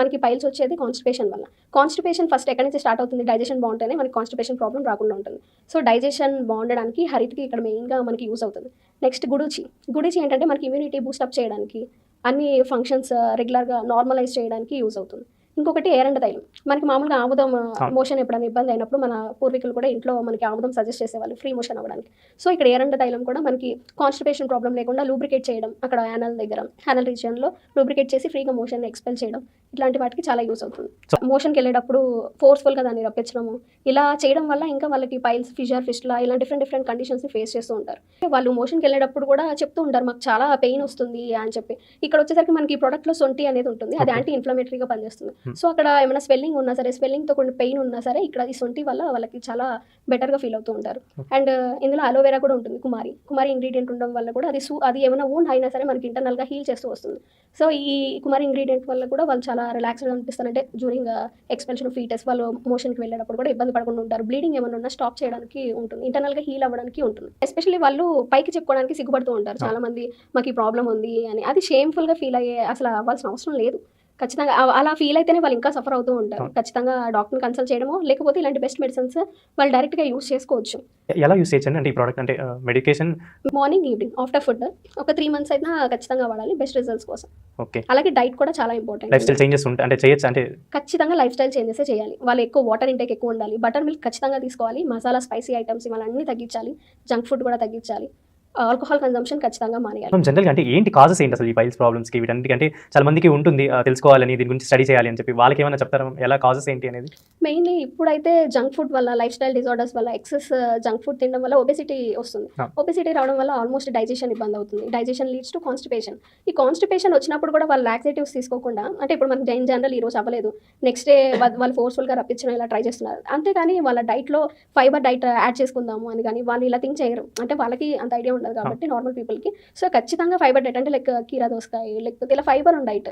మనకి పైల్స్ వచ్చేది కాన్స్టిపేషన్ వల్ల. కాన్స్టిపేషన్ ఫస్ట్ ఎక్కడి నుంచి స్టార్ట్ అవుతుంది? డైజెషన్ బాగుంటేనే మనకి కాన్స్టిపేషన్ ప్రాబ్లం రాకుండా ఉంటుంది. సో డైజెషన్ బాగుండడానికి హరిట్కి ఇక్కడ మెయిన్గా మనకి యూస్ అవుతుంది. నెక్స్ట్ గుడిచి. గుడిచి ఏంటంటే మనకి ఇమ్యూనిటీ బూస్టప్ చేయడానికి అన్ని ఫంక్షన్స్ రెగ్యులర్గా నార్మలైజ్ చేయడానికి యూస్ అవుతుంది. ఇంకొకటి ఏరండ తైలం మనకి మామూలుగా ఆముదం. మోషన్ ఎప్పుడైనా ఇబ్బంది అయినప్పుడు మన పూర్వీకులు కూడా ఇంట్లో మనకి ఆముదం సజెస్ట్ చేసేవాళ్ళు ఫ్రీ మోషన్ అవ్వడానికి సో ఇక్కడ ఏరండ తైలం కూడా మనకి కాన్స్టిపేషన్ ప్రాబ్లం లేకుండా లూబ్రికేట్ చేయడం అక్కడ యానల్ దగ్గర యానల్ రీజియన్లో లూబ్రికేట్ చేసి ఫ్రీగా మోషన్ ఎక్స్పెల్ చేయడం ఇట్లాంటి వాటికి చాలా యూస్ అవుతుంది మోషన్కి వెళ్ళేటప్పుడు ఫోర్స్ఫుల్గా దాన్ని రప్పించడము ఇలా చేయడం వల్ల ఇంకా వాళ్ళకి పైల్స్ ఫిషర్ ఫిస్ట్లా ఇలా డిఫరెంట్ డిఫరెంట్ కండిషన్స్ని ఫేస్ చేస్తూ ఉంటారు వాళ్ళు మోషన్కి వెళ్ళేటప్పుడు కూడా చెప్తూ ఉంటారు మాకు చాలా పెయిన్ వస్తుంది అని చెప్పి ఇక్కడ వచ్చేసరికి మనకి ఈ ప్రోడక్ట్లో సొంటి అనేది ఉంటుంది అది. యాంటీ ఇన్ఫ్లమేటరీగా పనిచేస్తుంది. సో అక్కడ ఏమైనా స్వెల్లింగ్ ఉన్నా సరే స్వెల్లింగ్తో కొన్ని పెయిన్ ఉన్నా సరే ఇక్కడ ఈ సొంటి వల్ల వాళ్ళకి చాలా బెటర్గా ఫీల్ అవుతూ ఉంటారు. Okay. అండ్ ఇందులో అలోవెరా కూడా ఉంటుంది కుమారి. కుమారి ఇంగ్రీడియంట్ ఉండడం వల్ల కూడా అది సూ అది ఏమైనా ఊండ్ అయినా సరే మనకి ఇంటర్నల్గా హీల్ చేస్తూ వస్తుంది. సో ఈ కుమారి ఇంగ్రీడియంట్ వల్ల కూడా వాళ్ళు చాలా రిలాక్స్గా అనిపిస్తారంటే డ్యూరింగ్ ఎక్స్పెన్షన్ ఫీటెస్ వాళ్ళు మోషన్కి వెళ్ళేటప్పుడు కూడా ఇబ్బంది పడకుండా ఉంటారు. బ్లీడింగ్ ఏమైనా ఉన్నా స్టాప్ చేయడానికి ఉంటుంది. ఇంటర్నల్గా హీల్ అవ్వడానికి ఉంటుంది. ఎస్పెషల్లీ వాళ్ళు పైకి చెప్పుకోవడానికి సిగ్గుపడుతూ ఉంటారు. చాలా మంది మాకు ఈ ప్రాబ్లం ఉంది అని. అది షేమ్ఫుల్గా ఫీల్ అయ్యే అసలు అవ్వాల్సిన అవసరం లేదు. ఖచ్చితంగా అలా ఫీల్ అయితేనే వాళ్ళు ఇంకా సఫర్ అవుతూ ఉంటారు. ఖచ్చితంగా డాక్టర్ని కన్సల్ట్ చేయడమో లేకపోతే ఇలాంటి బెస్ట్ మెడిసిన్స్ వాళ్ళు డైరెక్ట్గా యూస్ చేసుకోవచ్చు. ఎలా యూస్ చేయొచ్చండి? అంటే ఈ ప్రోడక్ట్ అంటే medication morning evening after food ఒక త్రీ మంత్స్ అయినా ఖచ్చితంగా వాడాలి బెస్ట్ రిజల్ట్స్ కోసం. ఓకే అలాగే డైట్ కూడా చాలా లైఫ్ ఇంపార్టెంట్ స్టైల్ చేంజెస్ ఉంటాయి అంటే చేయొచ్చు? అంటే ఖచ్చితంగా లైఫ్ స్టైల్ చేంజెస్ చేయాలి. వాళ్ళు ఎక్కువ వాటర్ ఇంటేక్ ఎక్కువ ఉండాలి. బటర్ మిల్క్ ఖచ్చితంగా తీసుకోవాలి. మసాలా స్పైసీ ఐటమ్స్ ఇవన్నీ తగ్గించాలి. జంక్ ఫుడ్ కూడా తగ్గించాలి. ఆల్కహాల్ కన్జంప్షన్ ఖచ్చితంగా మానేయాలి. మనం జనరల్గా అంటే ఏంటి కాజెస్ ఏంటి అసలు ఈ పైల్స్ ప్రాబ్లమ్స్కి వీటన్నిటికి అంటే చాలా మందికి ఉంటుంది తెలుసుకోవాలని దీని గురించి స్టడీ చేయాలి అని చెప్పి. వాళ్ళకి ఏమైనా చెప్తారా? ఎలా కాజెస్ ఏంటి అనేది? మెయిన్లీ ఇప్పుడైతే జంక్ ఫుడ్ వల్ల లైఫ్ స్టైల్ డిజార్డర్స్ వల్ల ఎక్సెస్ జంక్ ఫుడ్ తినడం వల్ల ఒబెసిటీ వస్తుంది. ఒబెసిటీ రావడం వల్ల ఆల్మోస్ట్ డైజెషన్ ఇబ్బంది అవుతుంది. డైజెషన్ లీడ్స్ టు కాన్స్టిపేషన్ ఈ కాన్స్టిపేషన్ వచ్చినప్పుడు కూడా వాళ్ళు లాక్సేటివ్స్ తీసుకోకుండా అంటే ఇప్పుడు మనకి జైన్ జనరల్ ఈ రోజు అవ్వలేదు. నెక్స్ట్ డే వాళ్ళు ఫోర్స్ఫుల్గా రప్పించడం ఇలా ట్రై చేస్తున్నారు. అంతేగాని వాళ్ళ డైట్లో ఫైబర్ డైట్ యాడ్ చేసుకుందాము అని కానీ వాళ్ళు ఇలా థింక్ చేయరు. అంటే వాళ్ళకి అంత ఐడియా ఉండదు కాబట్టి నార్మల్ పీపుల్కి సో ఖచ్చితంగా ఫైబర్ డైట్ అంటే లైక్ కీరా దోసకాయ లేకపోతే ఇలా ఫైబర్ ఉన్న diet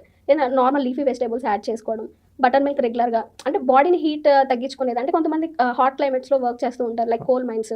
normal leafy vegetables add చేసుకోవడం బటర్ మిల్క్ రెగ్యులర్గా అంటే బాడీని హీట్ తగ్గించుకునేది. అంటే కొంతమంది హాట్ క్లైమేట్స్లో వర్క్ చేస్తూ ఉంటారు లైక్ కోల్ మైన్స్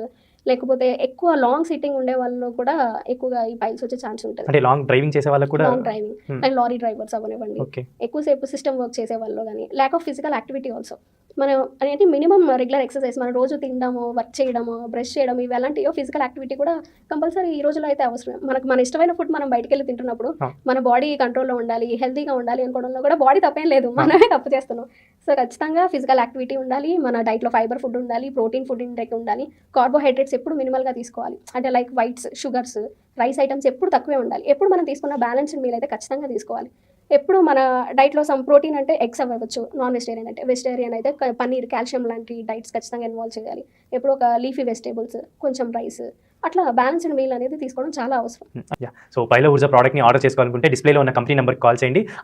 లేకపోతే ఎక్కువ లాంగ్ సిట్టింగ్ ఉండే వాళ్ళు కూడా ఎక్కువగా ఈ పైల్స్ వచ్చే ఛాన్స్ ఉంటుంది. అంటే లాంగ్ డ్రైవింగ్ చేసే వాళ్ళకి కూడా? Long driving. Like lorry drivers అవ్వనివ్వండి. ఓకే ఎక్కువసేపు సిస్టమ్ వర్క్ చేసే వాళ్ళు కానీ lack of physical activity also మనం అనేది మినిమం రెగ్యులర్ ఎక్సర్సైజ్ మనం రోజు తినడము వర్క్ చేయడము బ్రష్ చేయడం ఇవి ఫిజికల్ యాక్టివిటీ కూడా కంపల్సరీ ఈ రోజులో అయితే అవసరం మనకు మన ఇష్టమైన ఫుడ్ మనం బయటకు వెళ్ళి తింటున్నప్పుడు. మన బాడీ కంట్రోల్లో ఉండాలి హెల్తీగా ఉండాలి అనుకోవడంలో కూడా బాడీ తప్పేం లేదు. మనమే తప్పు చేస్తున్నాం. సో ఖచ్చితంగా ఫిజికల్ యాక్టివిటీ ఉండాలి మన డైట్లో ఫైబర్ ఫుడ్ ఉండాలి ప్రోటీన్ ఫుడ్ ఇంటెక్ ఉండాలి కార్బోహైడ్రేట్స్ ఎప్పుడు మినిమల్గా తీసుకోవాలి. అంటే like whites sugars rice items ఎప్పుడు తక్కువే ఉండాలి. ఎప్పుడు మనం తీసుకున్న బ్యాలెన్స్డ్ మీల్ అయితే ఖచ్చితంగా తీసుకోవాలి. ఎప్పుడు మన డైట్లో సమ్ ప్రోటీన్ అంటే ఎగ్స్ అవ్వచ్చు నాన్ వెజిటేరియన్ అంటే. వెజిటేరియన్ అయితే పన్నీర్ కాల్షియం లాంటి డైట్స్ ఖచ్చితంగా ఇన్వాల్వ్ చేయాలి. ఎప్పుడు ఒక లీఫీ వెజిటేబుల్స్ కొంచెం రైస్ అట్లా బ్యాలెన్స్డ్ మీల్ అనేది తీసుకోవడం చాలా అవసరం. Hmm, సో పైలో ఊర్జా ప్రోడక్ట్ని ఆర్డర్ చేసుకోవాలనుకుంటే డిస్ప్లేలో ఉన్న కంపెనీ నెంబర్కి కాల్ చేయండి.